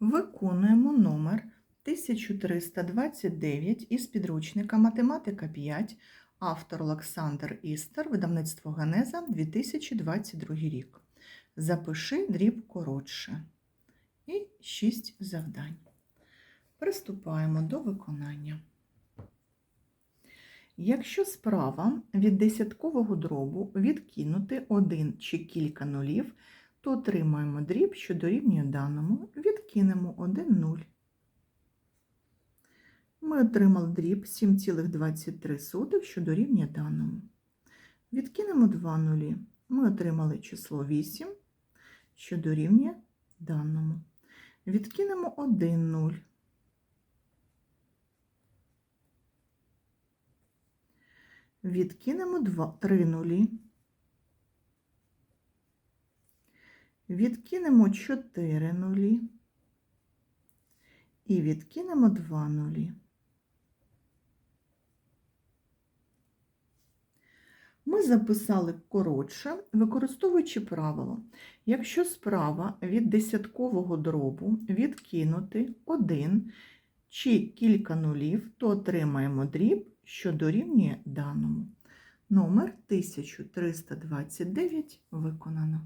Виконуємо номер 1329 із підручника Математика 5, автор Олександр Істер, видавництво Генеза, 2022 рік. Запиши дріб коротше. І 6 завдань. Приступаємо до виконання. Якщо справа від десяткового дробу відкинути один чи кілька нулів, то отримаємо дріб, що дорівнює даному, відкинемо 1 нуль. Ми отримали дріб 7,23, що дорівнює даному. Відкинемо 2 нулі. Ми отримали число 8, що дорівнює даному. Відкинемо 1 нуль. Відкинемо 2, 3 нулі. Відкинемо 4 нулі. І відкинемо 2 нулі. Ми записали коротше, використовуючи правило. Якщо справа від десяткового дробу відкинути 1 чи кілька нулів, то отримаємо дріб, що дорівнює даному. Номер 1329 виконано.